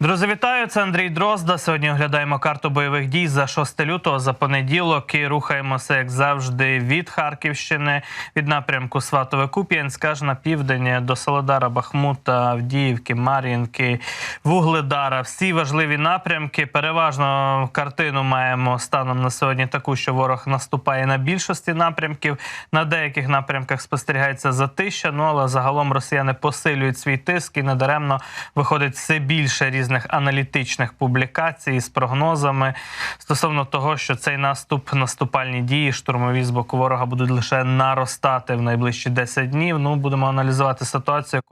Друзі, вітаю! Це Андрій Дрозда. Сьогодні оглядаємо карту бойових дій за 6 лютого за понеділок і рухаємося, як завжди, від Харківщини, від напрямку Сватове Куп'янськ, аж на південь до Солодара, Бахмута, Авдіївки, Мар'їнки, Вугледара. Всі важливі напрямки. Переважно картину маємо станом на сьогодні таку, що ворог наступає на більшості напрямків. На деяких напрямках спостерігається затища. Ну але загалом росіяни посилюють свій тиск і недаремно виходить все більше різних аналітичних публікацій з прогнозами стосовно того, що цей наступ, наступальні дії, штурмові з боку ворога будуть лише наростати в найближчі 10 днів. Ну будемо аналізувати ситуацію,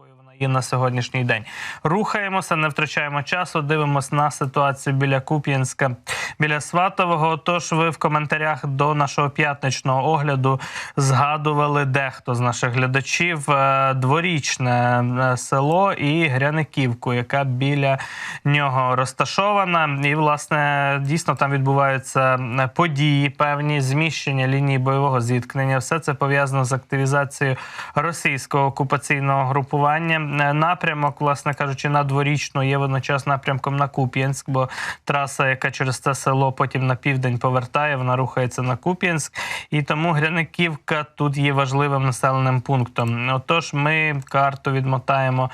є на сьогоднішній день. Рухаємося, не втрачаємо часу. Дивимося на ситуацію біля Куп'янська, біля Сватового. Тож ви в коментарях до нашого п'ятничного огляду згадували дехто з наших глядачів е, дворічне е, село і Гряниківку, яка біля нього розташована. І, власне, дійсно там відбуваються е, події, певні зміщення лінії бойового зіткнення. Все це пов'язано з активізацією російського окупаційного групування. Е, Напрямок, власне кажучи, на дворічну є водночас напрямком на Куп'янськ, бо траса, яка через це село потім на південь повертає, вона рухається на Куп'янськ. І тому Гряниківка тут є важливим населеним пунктом. Отож, ми карту відмотаємо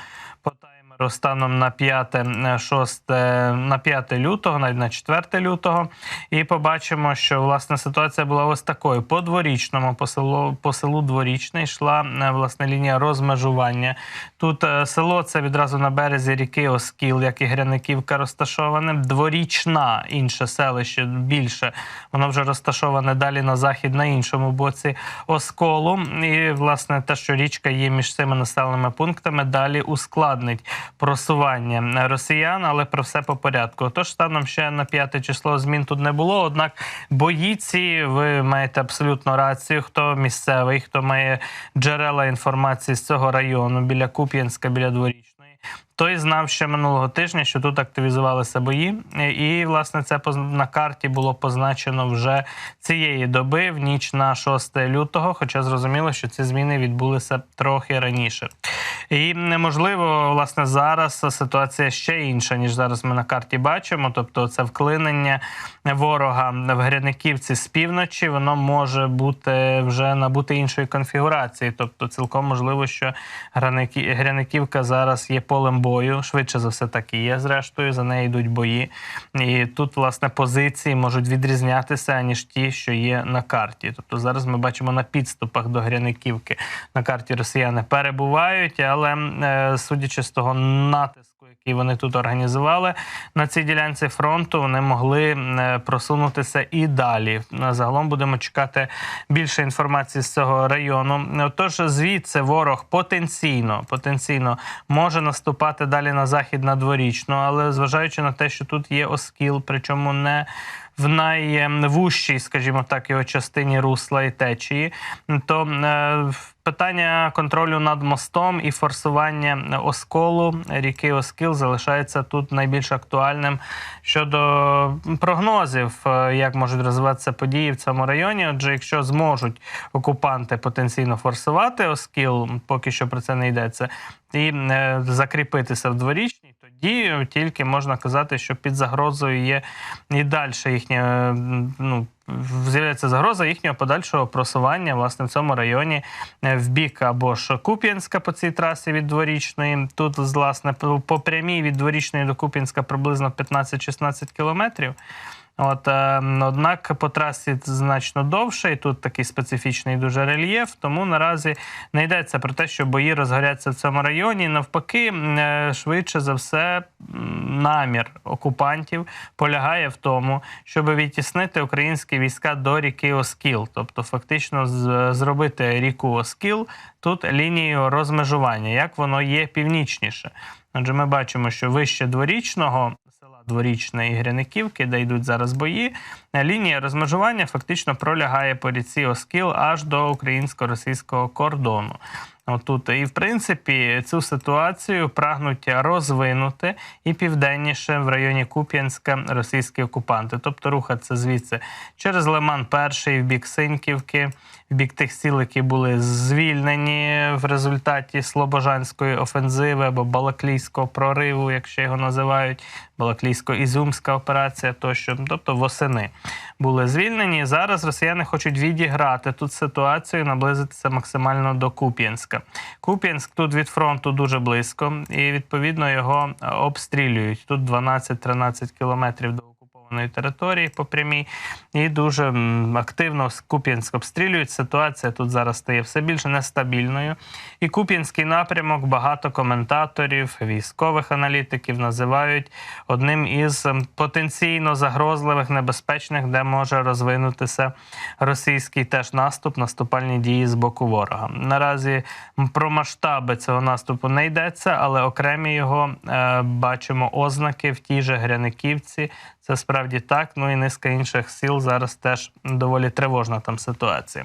станом на 5, е, 6, на 5 лютого, навіть на 4 лютого. І побачимо, що власне ситуація була ось такою. По дворічному, по селу, по селу Дворічне йшла е, власне лінія розмежування. Тут е, село це відразу на березі ріки Оскіл, як і Гряниківка розташоване. Дворічна інше селище більше. Воно вже розташоване далі на захід, на іншому боці Осколу. І власне те, що річка є між цими населеними пунктами, далі ускладнить просування росіян, але про все по порядку. Тож станом ще на п'яте число змін тут не було. Однак боїці, ви маєте абсолютно рацію. Хто місцевий, хто має джерела інформації з цього району біля Куп'янська, біля дворічної. Той знав ще минулого тижня, що тут активізувалися бої, і власне це на карті було позначено вже цієї доби, в ніч на 6 лютого. Хоча зрозуміло, що ці зміни відбулися трохи раніше. І неможливо, власне, зараз ситуація ще інша, ніж зараз ми на карті бачимо. Тобто, це вклинення ворога в Гряниківці з півночі, воно може бути вже набути іншої конфігурації. Тобто, цілком можливо, що Гряниківка зараз є полем бою. Швидше за все, так і є. Зрештою, за неї йдуть бої. І тут, власне, позиції можуть відрізнятися ніж ті, що є на карті. Тобто, зараз ми бачимо на підступах до Гряниківки на карті росіяни перебувають, але е, судячи з того натиску, який вони тут організували на цій ділянці фронту, вони могли е, просунутися і далі. Е, Загалом будемо чекати більше інформації з цього району. Тож звідси ворог потенційно потенційно може наступати далі на захід на дворічну, але зважаючи на те, що тут є оскіл, причому не в найвужчій, скажімо так, його частині русла і течії, то е, питання контролю над мостом і форсування осколу ріки Оскіл залишається тут найбільш актуальним щодо прогнозів, е, як можуть розвиватися події в цьому районі. Отже, якщо зможуть окупанти потенційно форсувати Оскіл, поки що про це не йдеться, і е, закріпитися в дворічній, тоді тільки можна казати, що під загрозою є і далі їхнє е, ну. З'являється загроза їхнього подальшого просування власне в цьому районі е, в бік або ж Куп'янська по цій трасі від дворічної. Тут, власне, по прямій від дворічної до Куп'янська приблизно 15-16 кілометрів. От, е, однак по трасі значно довше, і тут такий специфічний дуже рельєф. Тому наразі не йдеться про те, що бої розгоряться в цьому районі. Навпаки, е, швидше за все, намір окупантів полягає в тому, щоб відтіснити українські війська до ріки Оскіл, тобто фактично зробити ріку Оскіл тут лінією розмежування, як воно є північніше. Адже ми бачимо, що вище дворічного села Дворічне Гряниківки, де йдуть зараз бої, лінія розмежування фактично пролягає по ріці Оскіл аж до українсько-російського кордону. Отут. І в принципі цю ситуацію прагнуть розвинути і південніше в районі Куп'янська російські окупанти, тобто рухатися звідси через Лиман Перший в бік Синьківки, в бік тих сіл, які були звільнені в результаті Слобожанської офензиви або Балаклійського прориву, якщо його називають, Балаклійсько-Ізюмська операція, тощо, тобто восени були звільнені. Зараз росіяни хочуть відіграти тут ситуацію, наблизитися максимально до Куп'янська. Куп'янськ тут від фронту дуже близько, і відповідно його е, обстрілюють. Тут 12-13 кілометрів до території по прямій, і дуже активно Куп'янськ обстрілюють. Ситуація тут зараз стає все більш нестабільною. І Куп'янський напрямок багато коментаторів, військових аналітиків називають одним із потенційно загрозливих, небезпечних, де може розвинутися російський теж наступ, наступальні дії з боку ворога. Наразі про масштаби цього наступу не йдеться, але окремі його е, бачимо ознаки в тій же Гряниківці. Це справді так. Ну і низка інших сіл зараз теж доволі тривожна там ситуація.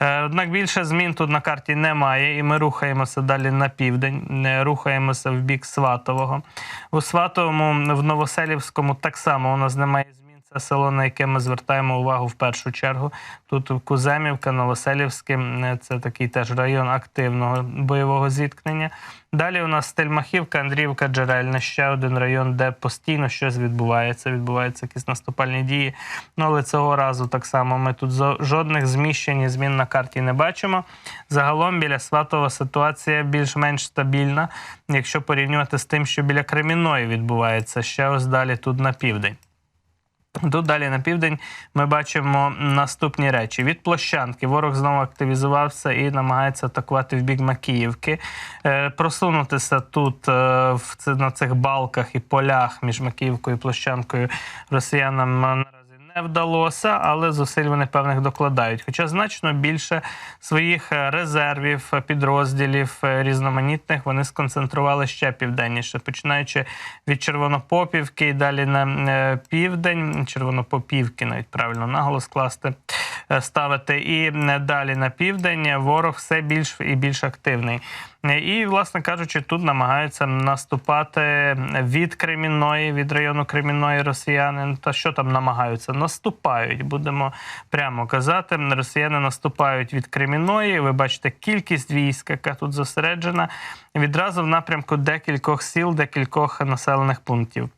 Е, Однак більше змін тут на карті немає, і ми рухаємося далі на південь, рухаємося в бік Сватового. У Сватовому в Новоселівському так само у нас немає змін. Це село, на яке ми звертаємо увагу в першу чергу. Тут Куземівка, Новоселівське це такий теж район активного бойового зіткнення. Далі у нас Стельмахівка, Андріївка, Джерельна, ще один район, де постійно щось відбувається. Відбуваються якісь наступальні дії. Ну але цього разу так само ми тут жодних зміщень і змін на карті не бачимо. Загалом біля Сватова ситуація більш-менш стабільна, якщо порівнювати з тим, що біля Креміної відбувається ще ось далі тут на південь. Тут далі на південь ми бачимо наступні речі. Від площанки ворог знову активізувався і намагається атакувати в бік Макіївки. Е, просунутися тут е, в на цих балках і полях між Макіївкою і площанкою росіянам не вдалося, але зусиль вони певних докладають. Хоча значно більше своїх е, резервів, е, підрозділів е, різноманітних вони сконцентрували ще південніше, починаючи від Червонопопівки і далі на південь, Червонопопівки, навіть правильно наголос класти, ставити, і е, далі на південь ворог все більш і більш активний. Е, І, власне кажучи, тут намагаються наступати від Кремінної, від району Кремінної росіяни. Ну, Та що там намагаються? Наступають, будемо прямо казати. Росіяни наступають від Кремінної. Ви бачите кількість військ, яка тут зосереджена, відразу в напрямку декількох сіл, декількох населених пунктів.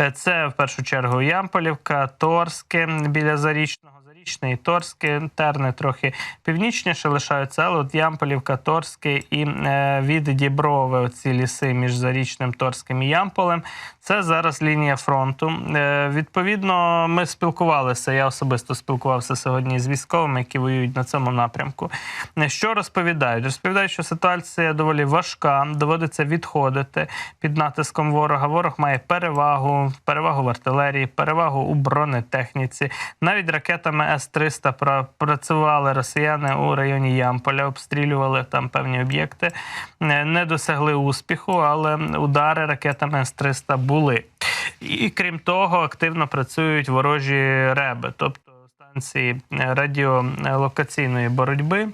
Е, Це в першу чергу Ямполівка, Торське біля Зарічного. Зарічне і Торське, терни трохи північніше лишаються, але от Ямполівка, Торське і е, від Діброви, оці ліси між Зарічним, Торським і Ямполем. Це зараз лінія фронту. Е, відповідно, ми спілкувалися. Я особисто спілкувався сьогодні з військовими, які воюють на цьому напрямку. Що розповідають? Розповідають, що ситуація доволі важка, доводиться відходити під натиском ворога. Ворог має перевагу, перевагу в артилерії, перевагу у бронетехніці. Навіть ракетами С-300 пра- працювали росіяни у районі Ямполя, обстрілювали там певні об'єкти, не досягли успіху, але удари ракетами С-300 були. І крім того, активно працюють ворожі реби, тобто станції радіолокаційної боротьби.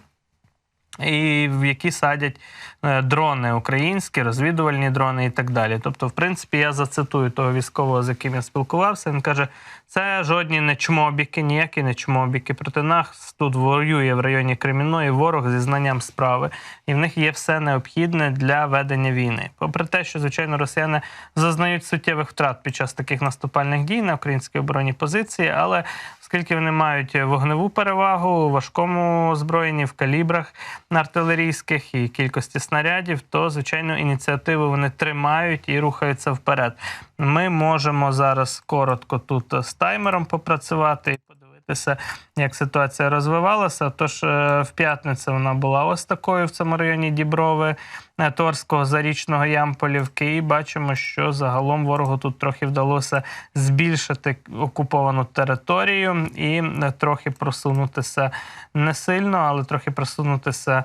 І в які садять е, дрони українські, розвідувальні дрони і так далі. Тобто, в принципі, я зацитую того військового, з яким я спілкувався. Він каже: це жодні не чмобіки, ніякі не чмобіки. Проти нас тут воює в районі Кремінної ворог зі знанням справи, і в них є все необхідне для ведення війни. Попри те, що звичайно росіяни зазнають суттєвих втрат під час таких наступальних дій на українській оборонній позиції, але оскільки вони мають вогневу перевагу у важкому озброєнні в калібрах артилерійських і кількості снарядів, то звичайно ініціативу вони тримають і рухаються вперед. Ми можемо зараз коротко тут таймером попрацювати і подивитися, як ситуація розвивалася. Тож е, в п'ятницю вона була ось такою в цьому районі Діброви, е, Торського, Зарічного, Ямполівки. І бачимо, що загалом ворогу тут трохи вдалося збільшити окуповану територію і е, трохи просунутися не сильно, але трохи просунутися.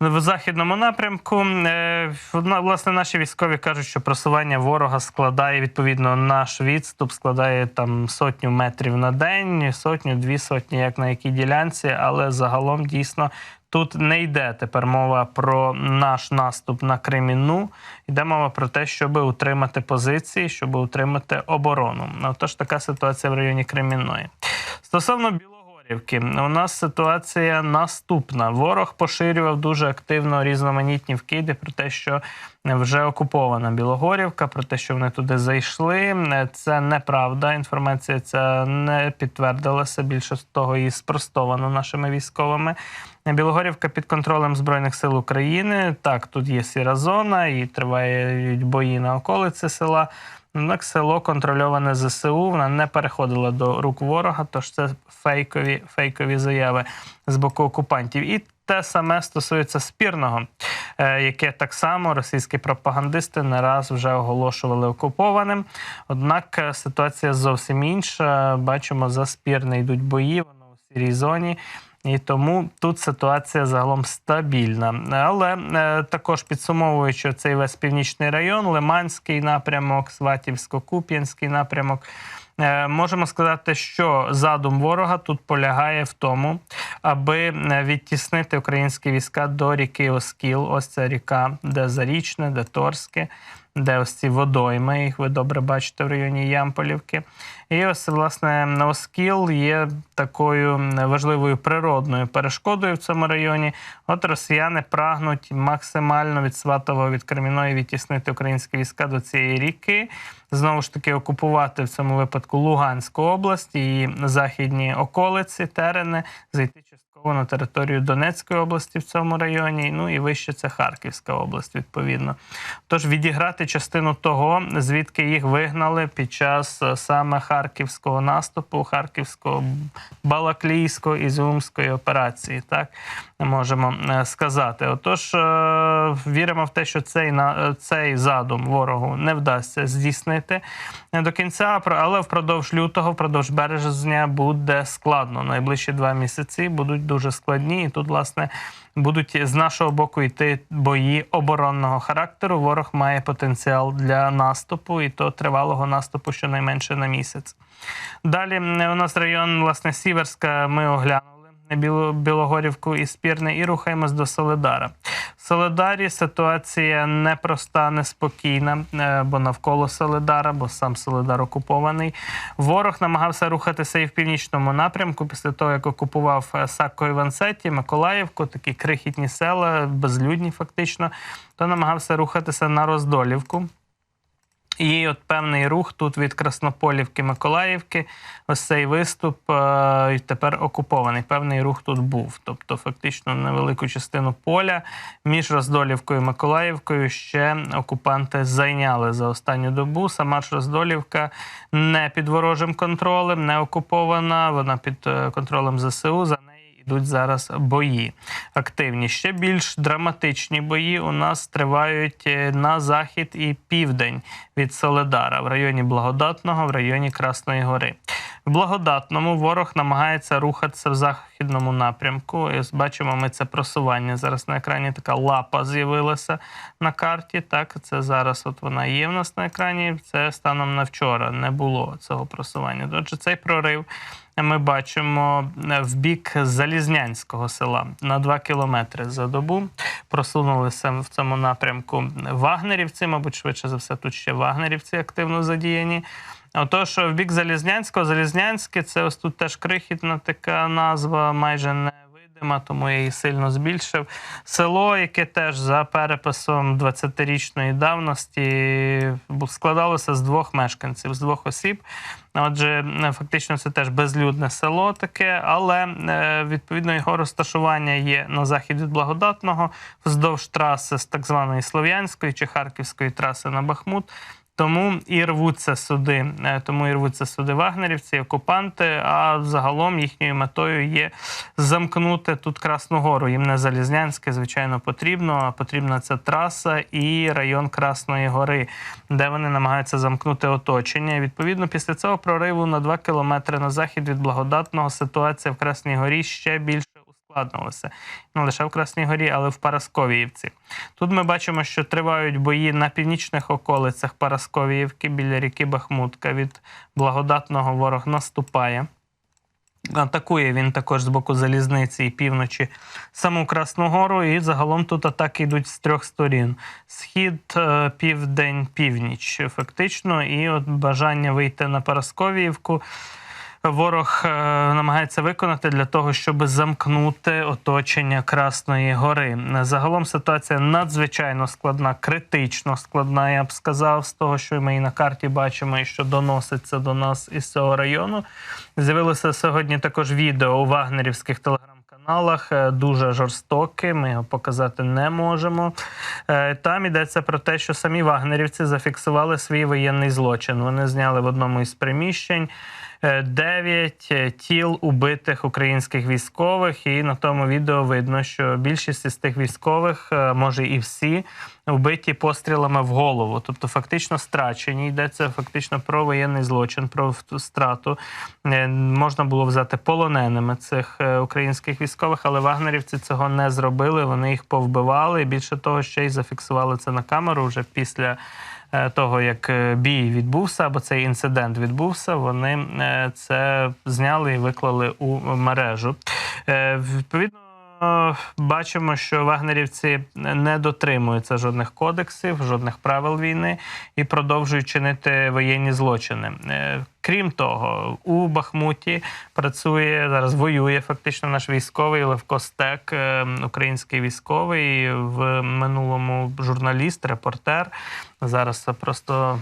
В західному напрямку Е, власне наші військові кажуть, що просування ворога складає відповідно наш відступ, складає там сотню метрів на день, сотню, дві сотні, як на якій ділянці, але загалом дійсно. Тут не йде тепер мова про наш наступ на Кремінну. Йде мова про те, щоб утримати позиції, щоб утримати оборону. Отож, така ситуація в районі Кремінної. Стосовно Білогорівки, у нас ситуація наступна. Ворог поширював дуже активно різноманітні вкиди про те, що вже окупована Білогорівка, про те, що вони туди зайшли. Це неправда. Інформація ця не підтвердилася. Більше з того, і спростовано нашими військовими. Білогорівка під контролем Збройних сил України. Так, тут є сіра зона і тривають бої на околиці села. Однак село контрольоване ЗСУ, вона не переходила до рук ворога, тож це фейкові, фейкові заяви з боку окупантів. І те саме стосується спірного, е, яке так само російські пропагандисти не раз вже оголошували окупованим. Однак е, ситуація зовсім інша. Бачимо, за спірне йдуть бої, воно сірій зоні. І тому тут ситуація загалом стабільна. Але е, також підсумовуючи цей весь північний район, Лиманський напрямок, Сватівсько-Куп'янський напрямок. е, Можемо сказати, що задум ворога тут полягає в тому, аби е, відтіснити українські війська до ріки Оскіл. Ось ця ріка, де Зарічне, де Торське, де ось ці водойми, їх ви добре бачите в районі Ямполівки. І ось, власне, Оскіл є такою важливою природною перешкодою в цьому районі. От росіяни прагнуть максимально від Сватова, від Креміної відтіснити українські війська до цієї ріки. Знову ж таки, окупувати в цьому випадку Луганську область і західні околиці, терени, зайти частково на територію Донецької області в цьому районі. Ну і вище це Харківська область, відповідно. Тож відіграти частину того, звідки їх вигнали під час е, саме харківського наступу, харківського балаклійського ізюмської операції, так можемо е, сказати. Отож, е, віримо в те, що цей е, цей задум ворогу не вдасться здійснити до кінця, але впродовж лютого, впродовж березня буде складно. Найближчі два місяці будуть дуже складні, і тут, власне, будуть з нашого боку йти бої оборонного характеру. Ворог має потенціал для наступу, і то тривалого наступу щонайменше на місяць. Далі у нас район власне Сіверська. Ми оглянули Білогорівку і Спірне, і рухаємось до Соледара. В Соледарі ситуація непроста, неспокійна, е, бо навколо Соледара, бо сам Соледар окупований. Ворог намагався рухатися і в північному напрямку після того, як окупував е, Сакко Івансеті, Миколаївку, такі крихітні села, безлюдні фактично, то намагався рухатися на Роздолівку. І от певний рух тут від Краснополівки Миколаївки, ось цей виступ е, тепер окупований. Певний рух тут був. Тобто, фактично, невелику частину поля між Роздолівкою і Миколаївкою ще окупанти зайняли за останню добу. Сама ж Роздолівка не під ворожим контролем, не окупована. Вона під е, контролем ЗСУ. Йдуть зараз бої активні. Ще більш драматичні бої у нас тривають е, на захід і південь від Соледара в районі Благодатного, в районі Красної Гори. В Благодатному ворог намагається рухатися в західному напрямку. І бачимо ми це просування. Зараз на екрані така лапа з'явилася на карті. Так, це зараз от вона є в нас на екрані. Це станом на вчора не було цього просування. Отже, цей прорив ми бачимо е, в бік Залізнянського села на 2 кілометри за добу. Просунулися в цьому напрямку вагнерівці, мабуть, швидше за все, тут ще вагнерівці активно задіяні. Отож, в бік Залізнянського, Залізнянське це ось тут теж крихітна така назва, майже не видима, тому я її сильно збільшив. Село, яке теж за переписом 20-річної давності складалося з двох мешканців, з двох осіб. Отже, е, фактично це теж безлюдне село таке, але е, відповідно його розташування є на захід від Благодатного, вздовж траси з так званої Слов'янської чи Харківської траси на Бахмут. Тому і рвуться суди, е, тому і рвуться суди вагнерівці, окупанти. А загалом їхньою метою є замкнути тут Красну Гору. Їм не Залізнянське, звичайно, потрібно. А потрібна ця траса і район Красної Гори, де вони намагаються замкнути оточення. Відповідно, після цього прориву на 2 кілометри на захід від благодатного ситуація в Красній Горі ще більше ускладнилася. Не лише в Красній Горі, але в Парасковіївці. Тут ми бачимо, що тривають бої на північних околицях Парасковіївки біля ріки Бахмутка. Від благодатного ворог наступає. Атакує він також з боку залізниці і півночі саму Красну Гору. І загалом тут атаки йдуть з трьох сторін: схід, е, південь, північ. Фактично, і от бажання вийти на Парасковіївку. Ворог е, намагається виконати для того, щоб замкнути оточення Красної Гори. Загалом ситуація надзвичайно складна, критично складна. Я б сказав, з того, що ми і на карті бачимо, і що доноситься до нас із цього району. З'явилося сьогодні також відео у вагнерівських телеграм-каналах. е, Дуже жорстоке. Ми його показати не можемо. Е, Там йдеться про те, що самі вагнерівці зафіксували свій воєнний злочин. Вони зняли в одному із приміщень. Е, Дев'ять е, тіл убитих українських військових, і на тому відео видно, що більшість із тих військових, е, може і всі, вбиті пострілами в голову, тобто фактично страчені. Йдеться фактично про воєнний злочин, про страту. Е, Можна було взяти полоненими цих е, українських військових, але вагнерівці цього не зробили. Вони їх повбивали. І більше того, ще й зафіксували це на камеру вже після. Е, Того як е, бій відбувся, або цей інцидент відбувся, вони е, це зняли і виклали у мережу. Відповідно, бачимо, що вагнерівці не дотримуються жодних кодексів, жодних правил війни і продовжують чинити воєнні злочини. Крім того, у Бахмуті працює зараз, воює фактично наш військовий Левко Стек, е, український військовий в минулому журналіст, репортер. Зараз просто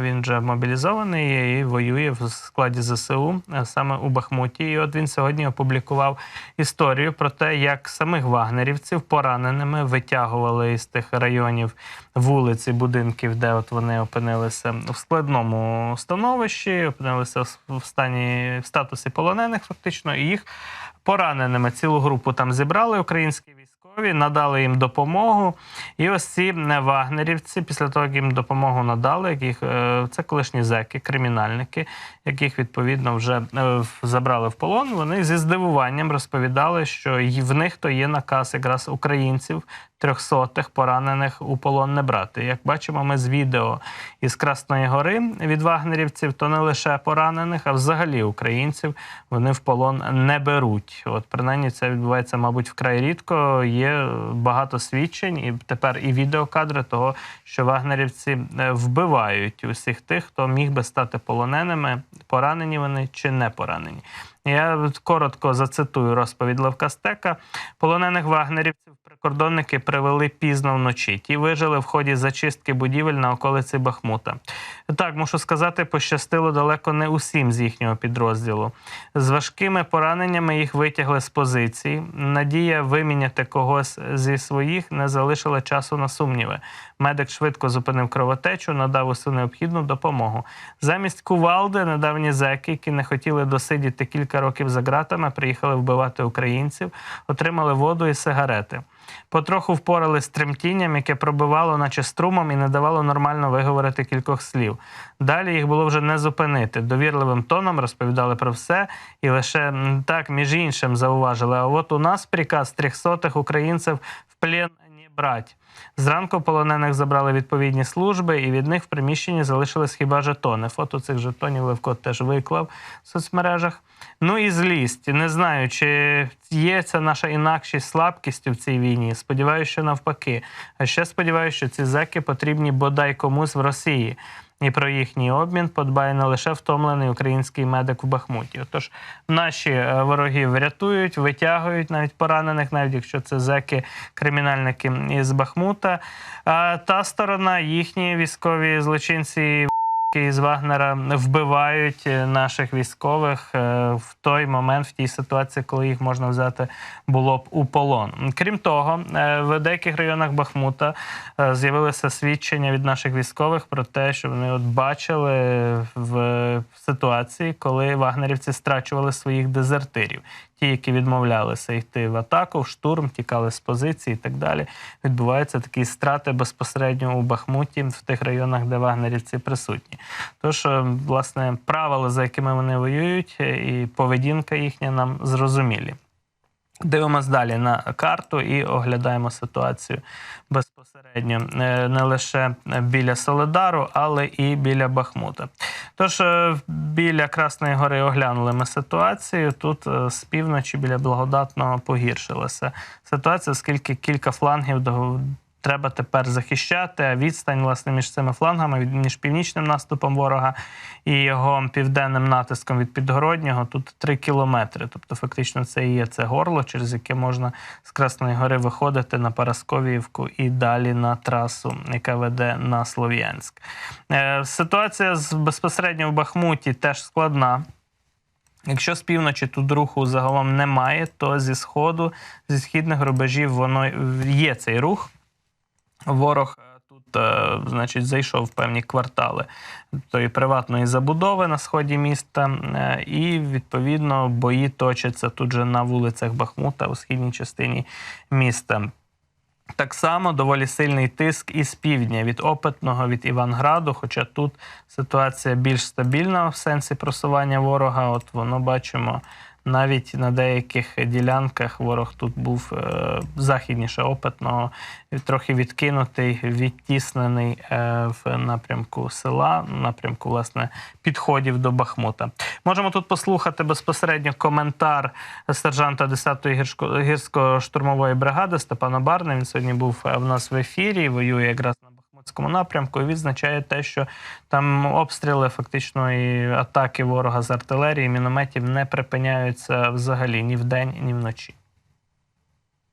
він вже мобілізований і воює в складі ЗСУ е, саме у Бахмуті. І от він сьогодні опублікував історію про те, як самих вагнерівців пораненими витягували із тих районів вулиці, будинків, де от вони опинилися в складному становищі, опинилися в стані в статусі полонених, фактично, і їх пораненими цілу групу там зібрали українські військові, надали їм допомогу. І ось ці е, вагнерівці, після того, як їм допомогу надали, яких е, це колишні зеки, кримінальники, яких відповідно вже е, забрали в полон. Вони зі здивуванням розповідали, що в них то є наказ якраз українців. Трьохсотих поранених у полон не брати. Як бачимо, ми з відео із Красної Гори від вагнерівців, то не лише поранених, а взагалі українців вони в полон не беруть. От принаймні це відбувається, мабуть, вкрай рідко. Є багато свідчень, і тепер і відеокадри того, що вагнерівці е, вбивають усіх тих, хто міг би стати полоненими, поранені вони чи не поранені. Я коротко зацитую розповідь Левка Стека. Полонених вагнерівців прикордонники привели пізно вночі. Ті вижили в ході зачистки будівель на околиці Бахмута. Так, мушу сказати, пощастило далеко не усім з їхнього підрозділу. З важкими пораненнями їх витягли з позицій. Надія виміняти когось зі своїх не залишила часу на сумніви. Медик швидко зупинив кровотечу, надав усю необхідну допомогу. Замість кувалди недавні зеки, які не хотіли досидіти кілька років за ґратами, приїхали вбивати українців, отримали воду і сигарети. Потроху впорали з тремтінням, яке пробивало, наче струмом, і не давало нормально виговорити кількох слів. Далі їх було вже не зупинити. Довірливим тоном розповідали про все і лише так, між іншим, зауважили. А от у нас приказ трьохсотих українців в плен брать. Зранку полонених забрали відповідні служби, і від них в приміщенні залишились хіба жетони. Фото цих жетонів Левко теж виклав в соцмережах. Ну і злість. Не знаю, чи є ця наша інакшість слабкістю в цій війні. Сподіваюся, що навпаки. А ще сподіваюся, що ці зеки потрібні бодай комусь в Росії. І про їхній обмін подбає не лише втомлений український медик в Бахмуті. Отож, наші е, вороги врятують, витягують навіть поранених, навіть якщо це зеки, кримінальники із Бахмута. А та сторона, їхні військові злочинці які з Вагнера вбивають е, наших військових е, в той момент, в тій ситуації, коли їх можна взяти було б у полон. Крім того, е, в деяких районах Бахмута з'явилися свідчення від наших військових про те, що вони от бачили в ситуації, коли вагнерівці страчували своїх дезертирів. Ті, які відмовлялися йти в атаку, в штурм, тікали з позиції і так далі. Відбуваються такі страти безпосередньо у Бахмуті, в тих районах, де вагнерівці присутні. Тож, е, власне, правила, за якими вони воюють, е, і поведінка їхня нам зрозумілі. Дивимось далі на карту і оглядаємо ситуацію безпосередньо е, не лише біля Соледару, але і біля Бахмута. Тож е, біля Красної гори оглянули ми ситуацію. Тут е, з півночі біля Благодатного погіршилася ситуація, оскільки кілька флангів треба тепер захищати. Відстань власне між цими флангами, між північним наступом ворога і його південним натиском від підгороднього тут 3 кілометри. Тобто, фактично, це і є це горло, через яке можна з Красної гори виходити на Парасковіївку і далі на трасу, яка веде на Слов'янськ. Е, Ситуація з безпосередньо в Бахмуті теж складна. Якщо з півночі тут руху загалом немає, то зі сходу, зі східних рубежів воно є цей рух. Ворог е, тут, е, значить, зайшов в певні квартали тої приватної забудови на сході міста, е, і відповідно бої точаться тут же на вулицях Бахмута у східній частині міста. Так само доволі сильний тиск із півдня від Опитного, від Іванграду. Хоча тут ситуація більш стабільна в сенсі просування ворога. От воно бачимо навіть на деяких ділянках ворог тут був е, західніше Опитного, трохи відкинутий, відтіснений е, в напрямку села, напрямку власне підходів до Бахмута. Можемо тут послухати безпосередньо коментар сержанта 10-ї гірсько- гірсько-штурмової бригади Степана Барна. Він сьогодні був е, в нас в ефірі. Воює якраз на Бахмутському напрямку. І відзначає те, що там обстріли, фактично і атаки ворога з артилерії, мінометів не припиняються взагалі ні вдень, ні вночі.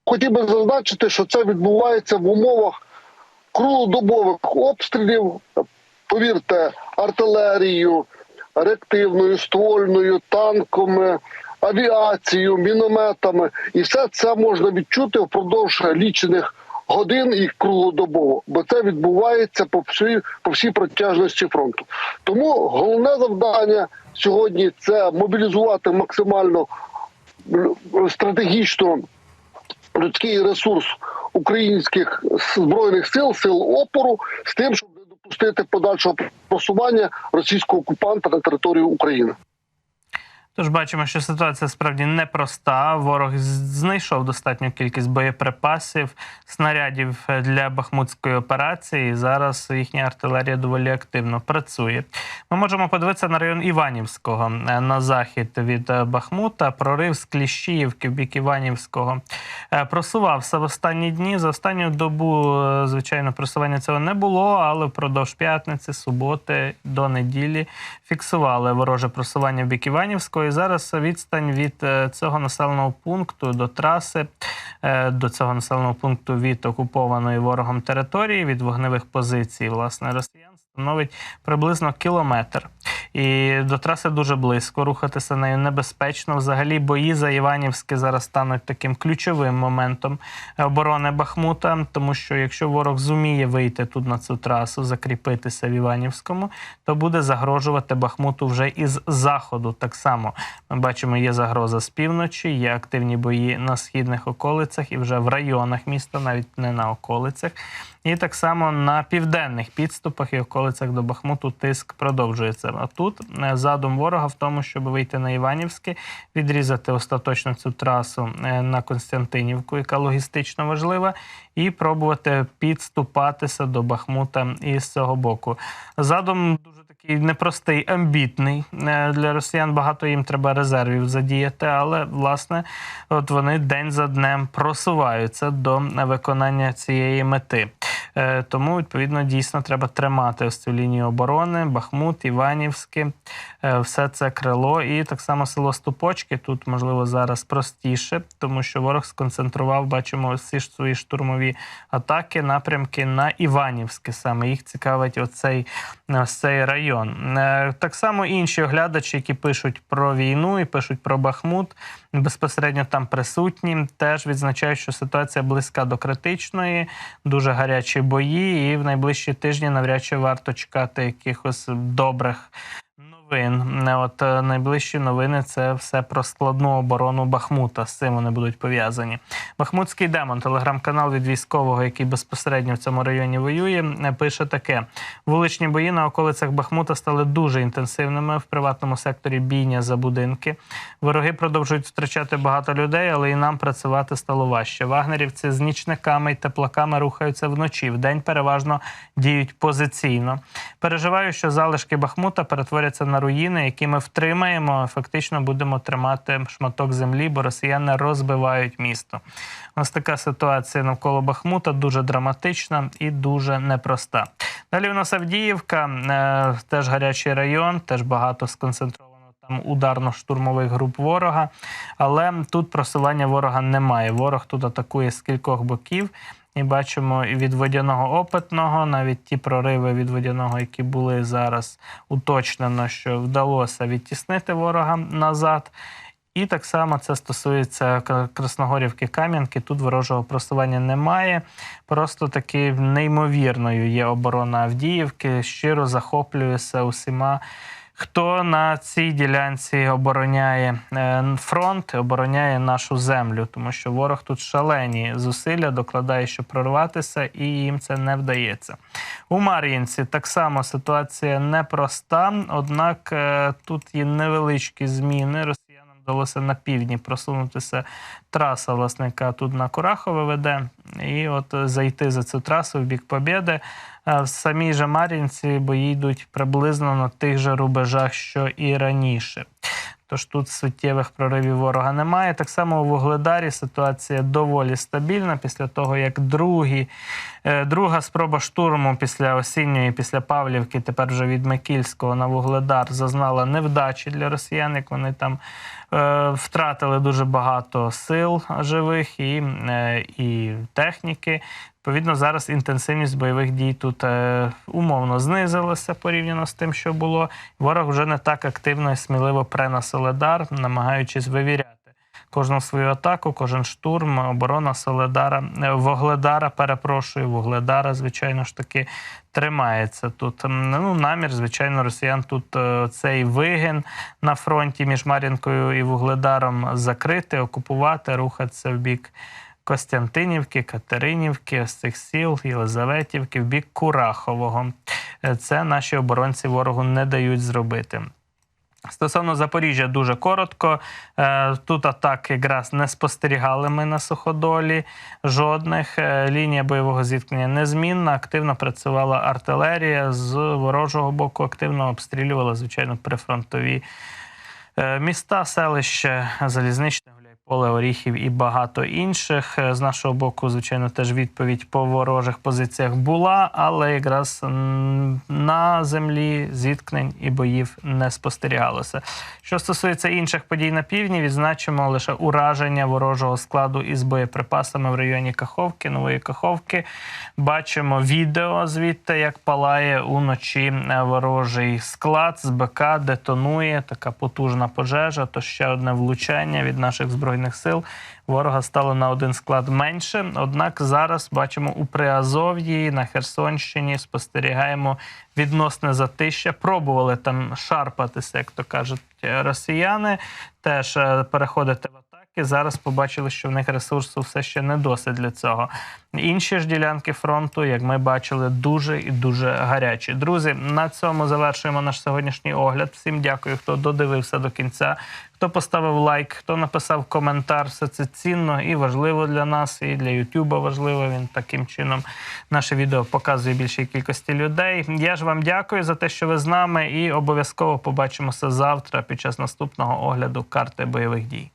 Хотів би зазначити, що це відбувається в умовах круглодобових обстрілів. Повірте, артилерією, реактивною, ствольною, танками, авіацією, мінометами. І все це можна відчути впродовж лічених годин і круглодобово, бо це відбувається по всій, по всій протяжності фронту. Тому головне завдання сьогодні це мобілізувати максимально стратегічно людський ресурс українських збройних сил, сил опору з тим, щоб не допустити подальшого просування російського окупанта на територію України. Тож бачимо, що ситуація справді непроста. Ворог знайшов достатню кількість боєприпасів, снарядів е, для бахмутської операції. І зараз їхня артилерія доволі активно працює. Ми можемо подивитися на район Іванівського е, на захід від е, Бахмута. Прорив з Кліщіївки в бік Іванівського просувався в останні дні. За останню добу, звичайно, просування цього не було, але впродовж п'ятниці, суботи до неділі фіксували вороже просування в бік Іванівського. Зараз відстань від е, цього населеного пункту до траси, е, до цього населеного пункту від окупованої ворогом території, від вогневих позицій, власне, росіян. Становить приблизно кілометр, і до траси дуже близько. Рухатися нею небезпечно. Взагалі, бої за Іванівське зараз стануть таким ключовим моментом оборони Бахмута, тому що якщо ворог зуміє вийти тут на цю трасу, закріпитися в Іванівському, то буде загрожувати Бахмуту вже із заходу. Так само ми бачимо, є загроза з півночі, є активні бої на східних околицях і вже в районах міста, навіть не на околицях. І так само на південних підступах і околицях до Бахмуту тиск продовжується. А тут е, задум ворога в тому, щоб вийти на Іванівське, відрізати остаточно цю трасу е, на Константинівку, яка логістично важлива, і пробувати підступатися до Бахмута із цього боку. Задум дуже такий непростий, амбітний Е, для росіян. Багато їм треба резервів задіяти, але власне, от вони день за днем просуваються до виконання цієї мети. Е, Тому, відповідно, дійсно треба тримати ось цю лінію оборони, Бахмут, Іванівське, е, все це крило. І так само село Ступочки. Тут, можливо, зараз простіше, тому що ворог сконцентрував, бачимо, всі ж свої штурмові атаки, напрямки на Іванівське. Саме їх цікавить оцей, цей район. Е, Так само інші оглядачі, які пишуть про війну і пишуть про Бахмут, безпосередньо там присутні, теж відзначають, що ситуація близька до критичної, дуже гарячі бої, і в найближчі тижні навряд чи варто чекати якихось добрих новин. новин. Е, От е, найближчі новини це все про складну оборону Бахмута. З цим вони будуть пов'язані. Бахмутський демон, телеграм-канал від військового, який безпосередньо в цьому районі воює, е, пише таке: вуличні бої на околицях Бахмута стали дуже інтенсивними в приватному секторі бійня за будинки. Вороги продовжують втрачати багато людей, але і нам працювати стало важче. Вагнерівці з нічниками й теплаками рухаються вночі. Вдень переважно діють позиційно. Переживаю, що залишки Бахмута перетворяться на руїни, які ми втримаємо. Фактично будемо тримати шматок землі, бо росіяни розбивають місто. Ось така ситуація навколо Бахмута дуже драматична і дуже непроста. Далі у нас Авдіївка, е, теж гарячий район, теж багато сконцентровано там ударно-штурмових груп ворога. Але тут просування ворога немає. Ворог тут атакує з кількох боків. І бачимо і від водяного опитного, навіть ті прориви від водяного, які були зараз, уточнено, що вдалося відтіснити ворога назад. І так само це стосується Красногорівки Кам'янки. Тут ворожого просування немає. Просто таки неймовірною є оборона Авдіївки. Щиро захоплююся усіма. Хто на цій ділянці обороняє е, фронт, обороняє нашу землю, тому що ворог тут шалені зусилля докладає, щоб прорватися, і їм це не вдається. У Мар'їнці так само ситуація непроста, однак е, тут є невеличкі зміни. Вдалося на півдні просунутися. Траса, власне, яка тут на Курахове веде, і от зайти за цю трасу в бік Побєди. Е, В самій же Мар'їнці бої йдуть приблизно на тих же рубежах, що і раніше. Тож тут суттєвих проривів ворога немає. Так само у Вугледарі ситуація доволі стабільна після того, як другі, е, друга спроба штурму після осінньої, після Павлівки, тепер вже від Микільського на Вугледар зазнала невдачі для росіян, як вони там е, втратили дуже багато сил живих і, е, і техніки. Відповідно, зараз інтенсивність бойових дій тут е, умовно знизилася порівняно з тим, що було. Ворог вже не так активно і сміливо Соледар, намагаючись вивіряти кожну свою атаку, кожен штурм, оборона Соледара, е, Вогледара, перепрошую, Вогледара, звичайно ж таки, тримається тут. Ну, намір, звичайно, росіян тут е, цей вигин на фронті між Мар'їнкою і Вугледаром закрити, окупувати, рухатися в бік. Костянтинівки, Катеринівки, ось цих сіл, Єлизаветівки, в бік Курахового. Е, Це наші оборонці ворогу не дають зробити. Стосовно Запоріжжя, дуже коротко. Е, Тут атак якраз не спостерігали ми на суходолі. Жодних Е, лінія бойового зіткнення незмінна. Активно працювала артилерія з ворожого боку. Активно обстрілювала, звичайно, прифронтові міста, селища, залізничне Гуляйполе, Оріхів і багато інших. Е, З нашого боку, звичайно, теж відповідь по ворожих позиціях була, але якраз на землі зіткнень і боїв не спостерігалося. Що стосується інших подій на півдні, відзначимо лише ураження ворожого складу із боєприпасами в районі Каховки, Нової Каховки. Бачимо відео звідти, як палає уночі е, ворожий склад з БК, детонує така потужна пожежа. То ще одне влучання від наших збройних сил. Ворога стало на один склад менше. Однак зараз бачимо у Приазов'ї на Херсонщині спостерігаємо відносне затища. Пробували там шарпатися, як то кажуть росіяни, теж е, переходити в атаки. Зараз побачили, що в них ресурсу все ще не досить для цього. Інші ж ділянки фронту, як ми бачили, дуже і дуже гарячі. Друзі, на цьому завершуємо наш сьогоднішній огляд. Всім дякую, хто додивився до кінця. Хто поставив лайк, хто написав коментар, все це цінно і важливо для нас, і для Ютуба важливо. Він таким чином наше відео показує більшій кількості людей. Я ж вам дякую за те, що ви з нами, і обов'язково побачимося завтра під час наступного огляду карти бойових дій.